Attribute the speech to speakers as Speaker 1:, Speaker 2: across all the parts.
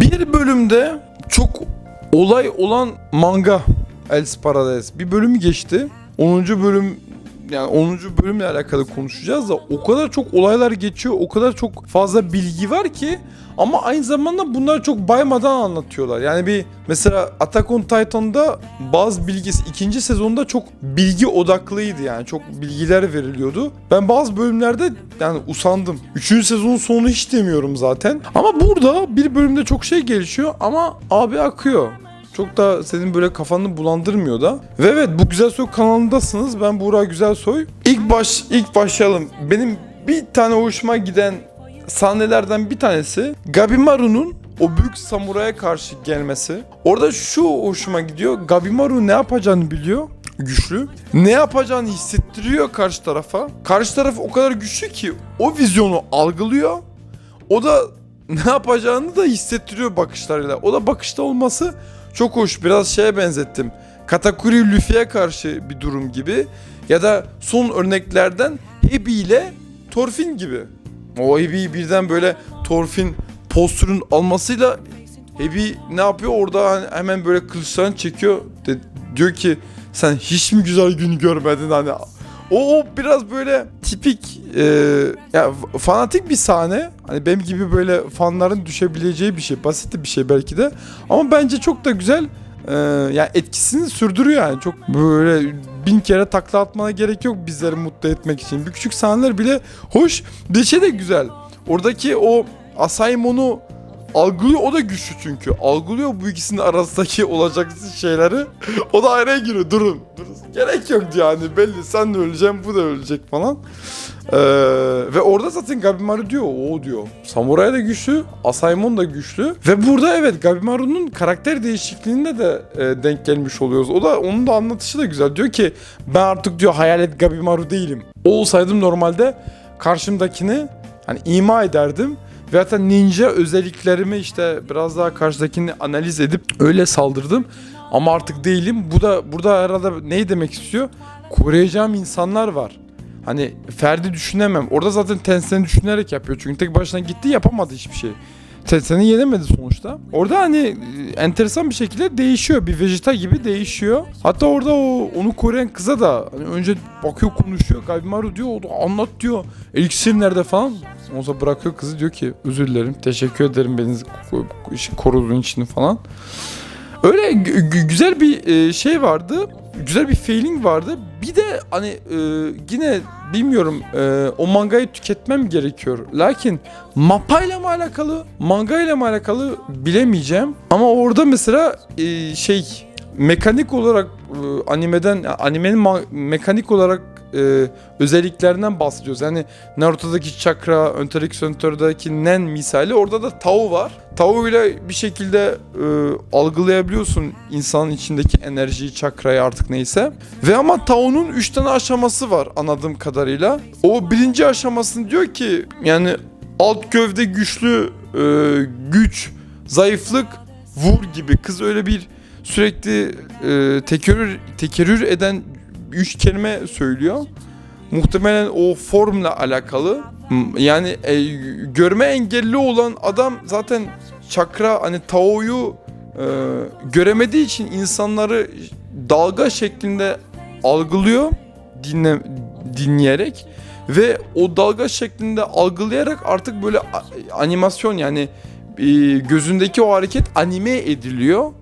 Speaker 1: Bir bölümde çok olay olan manga Alice Paradise bir bölümü geçti. 10. bölüm yani 10. bölümle alakalı konuşacağız da o kadar çok olaylar geçiyor, o kadar çok fazla bilgi var ki ama aynı zamanda bunları çok baymadan anlatıyorlar. Yani bir mesela Attack on Titan'da bazı bilgisi ikinci sezonda çok bilgi odaklıydı yani çok bilgiler veriliyordu. Ben bazı bölümlerde yani usandım. Üçüncü sezonun sonunu hiç demiyorum zaten. Ama burada bir bölümde çok şey gelişiyor ama abi akıyor. Çok da senin böyle kafanı bulandırmıyor da. Ve evet bu Güzel Soy kanalındasınız. Ben Buğra Güzel Soy. İlk baş ilk başlayalım. Benim bir tane hoşuma giden sahnelerden bir tanesi Gabimaru'nun o büyük samuraya karşı gelmesi. Orada şu hoşuma gidiyor. Gabimaru ne yapacağını biliyor. Güçlü. Ne yapacağını hissettiriyor karşı tarafa. Karşı taraf o kadar güçlü ki o vizyonu algılıyor. O da ne yapacağını da hissettiriyor bakışlarıyla. O da bakışta olması çok hoş. Biraz şeye benzettim. Katakuri Luffy'ye karşı bir durum gibi. Ya da son örneklerden Ebi ile Thorfinn gibi. O Ebi'yi birden böyle Thorfinn postürün almasıyla Ebi ne yapıyor orada hani hemen böyle kılıçlarını çekiyor. De, diyor ki sen hiç mi güzel gün görmedin hani. O, o biraz böyle tipik e, ya fanatik bir sahne. Hani benim gibi böyle fanların düşebileceği bir şey. Basit bir şey belki de. Ama bence çok da güzel e, yani etkisini sürdürüyor yani. Çok böyle bin kere takla atmana gerek yok bizleri mutlu etmek için. Bir küçük sahneler bile hoş. Bir şey de güzel. Oradaki o Asaimon'u algılıyor o da güçlü çünkü. Algılıyor bu ikisinin arasındaki olacak şeyleri. o da araya giriyor. Durun. Durun. Gerek yok yani belli. Sen de öleceksin bu da ölecek falan. Ee, ve orada zaten Gabimaru diyor o diyor. Samuray da güçlü, Asaimon da güçlü ve burada evet Gabimaru'nun karakter değişikliğinde de e, denk gelmiş oluyoruz. O da onun da anlatışı da güzel. Diyor ki ben artık diyor hayalet Gabimaru değilim. O olsaydım normalde karşımdakini hani ima ederdim ve hatta ninja özelliklerimi işte biraz daha karşıdakini analiz edip öyle saldırdım. Ama artık değilim. Bu da burada arada ne demek istiyor? Koruyacağım insanlar var. Hani Ferdi düşünemem. Orada zaten Tensen'i düşünerek yapıyor. Çünkü tek başına gitti yapamadı hiçbir şey. Tensen'i yenemedi sonuçta. Orada hani e, enteresan bir şekilde değişiyor. Bir Vegeta gibi değişiyor. Hatta orada o onu koruyan kıza da hani önce bakıyor konuşuyor. Gabimaru diyor anlat diyor. Elixir nerede falan. Ondan bırakıyor kızı diyor ki özür dilerim. Teşekkür ederim beni ko- koruduğun için falan. Öyle gü- güzel bir e, şey vardı. Güzel bir feeling vardı. Bir de hani e, yine bilmiyorum e, o mangayı tüketmem gerekiyor. Lakin mapayla mı alakalı, mangayla mı alakalı bilemeyeceğim. Ama orada mesela e, şey mekanik olarak e, animeden animenin mekanik olarak e, özelliklerinden bahsediyoruz. Yani Naruto'daki chakra, Hunter x Hunter'daki Nen misali orada da Tao var. Tao ile bir şekilde e, algılayabiliyorsun insanın içindeki enerjiyi, çakrayı artık neyse. Ve ama Tao'nun 3 tane aşaması var anladığım kadarıyla. O birinci aşamasını diyor ki yani alt gövde güçlü e, güç, zayıflık, vur gibi. Kız öyle bir sürekli e, tekerrür, tekerrür eden üç kelime söylüyor. Muhtemelen o formla alakalı. Yani e, görme engelli olan adam zaten çakra hani Tao'yu e, göremediği için insanları dalga şeklinde algılıyor dinle, dinleyerek ve o dalga şeklinde algılayarak artık böyle animasyon yani e, gözündeki o hareket anime ediliyor.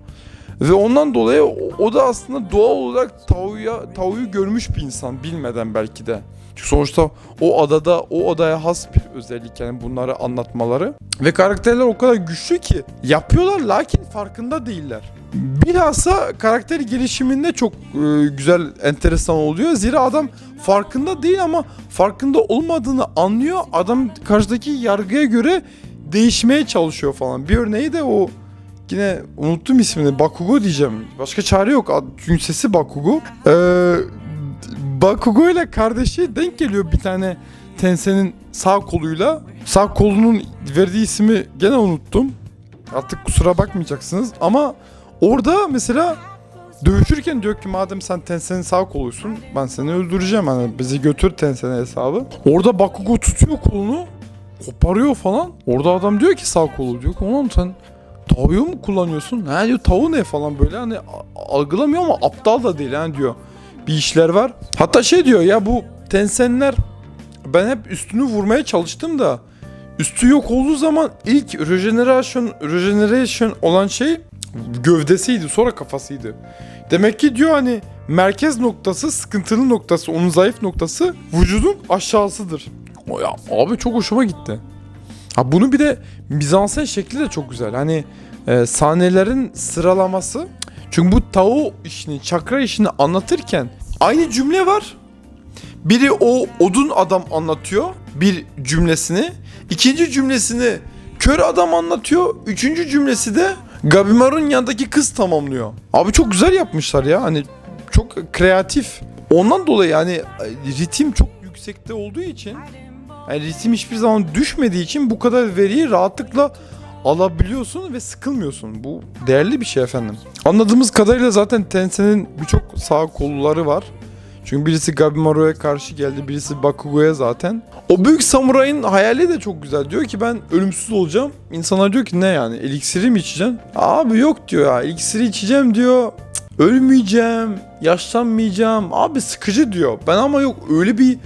Speaker 1: Ve ondan dolayı o, da aslında doğal olarak Tao'ya Tao'yu görmüş bir insan bilmeden belki de. Çünkü sonuçta o adada o adaya has bir özellik yani bunları anlatmaları. Ve karakterler o kadar güçlü ki yapıyorlar lakin farkında değiller. Bilhassa karakter gelişiminde çok e, güzel, enteresan oluyor. Zira adam farkında değil ama farkında olmadığını anlıyor. Adam karşıdaki yargıya göre değişmeye çalışıyor falan. Bir örneği de o Yine unuttum ismini. Bakugo diyeceğim. Başka çare yok. Çünkü sesi Bakugo. Ee, Bakugo ile kardeşi denk geliyor bir tane Tensen'in sağ koluyla. Sağ kolunun verdiği ismi gene unuttum. Artık kusura bakmayacaksınız. Ama orada mesela dövüşürken diyor ki madem sen Tensen'in sağ koluysun ben seni öldüreceğim hani bizi götür Tensen'e hesabı. Orada Bakugo tutuyor kolunu koparıyor falan. Orada adam diyor ki sağ kolu diyor ki ulan sen tavuğu mu kullanıyorsun? Ha diyor tavuğu ne falan böyle hani algılamıyor ama aptal da değil hani diyor. Bir işler var. Hatta şey diyor ya bu Tencent'ler ben hep üstünü vurmaya çalıştım da üstü yok olduğu zaman ilk regeneration regeneration olan şey gövdesiydi sonra kafasıydı. Demek ki diyor hani merkez noktası sıkıntılı noktası onun zayıf noktası vücudun aşağısıdır. O ya abi çok hoşuma gitti. Ha bunu bir de mizansen şekli de çok güzel. Hani e, sahnelerin sıralaması. Çünkü bu Tao işini, çakra işini anlatırken aynı cümle var. Biri o odun adam anlatıyor bir cümlesini. ikinci cümlesini kör adam anlatıyor. Üçüncü cümlesi de Gabimar'ın yanındaki kız tamamlıyor. Abi çok güzel yapmışlar ya. Hani çok kreatif. Ondan dolayı yani e, ritim çok yüksekte olduğu için yani ritim hiçbir zaman düşmediği için bu kadar veriyi rahatlıkla alabiliyorsun ve sıkılmıyorsun. Bu değerli bir şey efendim. Anladığımız kadarıyla zaten Tencent'in birçok sağ kolluları var. Çünkü birisi Gabimaru'ya karşı geldi, birisi Bakugo'ya zaten. O büyük samurayın hayali de çok güzel. Diyor ki ben ölümsüz olacağım. İnsanlar diyor ki ne yani eliksiri mi içeceksin? Abi yok diyor ya eliksiri içeceğim diyor. Cık, Ölmeyeceğim, yaşlanmayacağım. Abi sıkıcı diyor. Ben ama yok öyle bir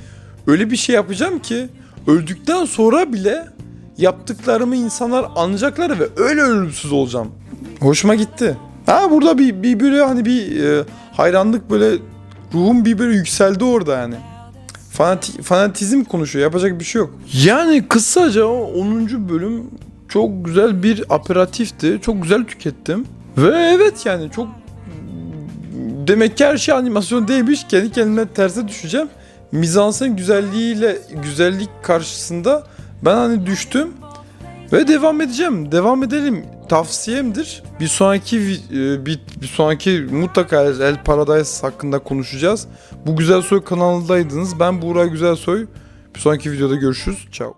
Speaker 1: öyle bir şey yapacağım ki öldükten sonra bile yaptıklarımı insanlar anlayacaklar ve öyle ölümsüz olacağım. Hoşuma gitti. Ha burada bir, bir böyle hani bir e, hayranlık böyle ruhum bir böyle yükseldi orada yani. Fanati, fanatizm konuşuyor yapacak bir şey yok. Yani kısaca o 10. bölüm çok güzel bir aperatifti. Çok güzel tükettim. Ve evet yani çok demek ki her şey animasyon değilmiş. Kendi kendime terse düşeceğim. Mizansen güzelliğiyle güzellik karşısında ben hani düştüm ve devam edeceğim. Devam edelim. Tavsiyemdir. Bir sonraki e, bir, bir sonraki mutlaka El Paradise hakkında konuşacağız. Bu Güzel Soy kanalındaydınız. Ben Buğra Güzel Soy. Bir sonraki videoda görüşürüz. Ciao.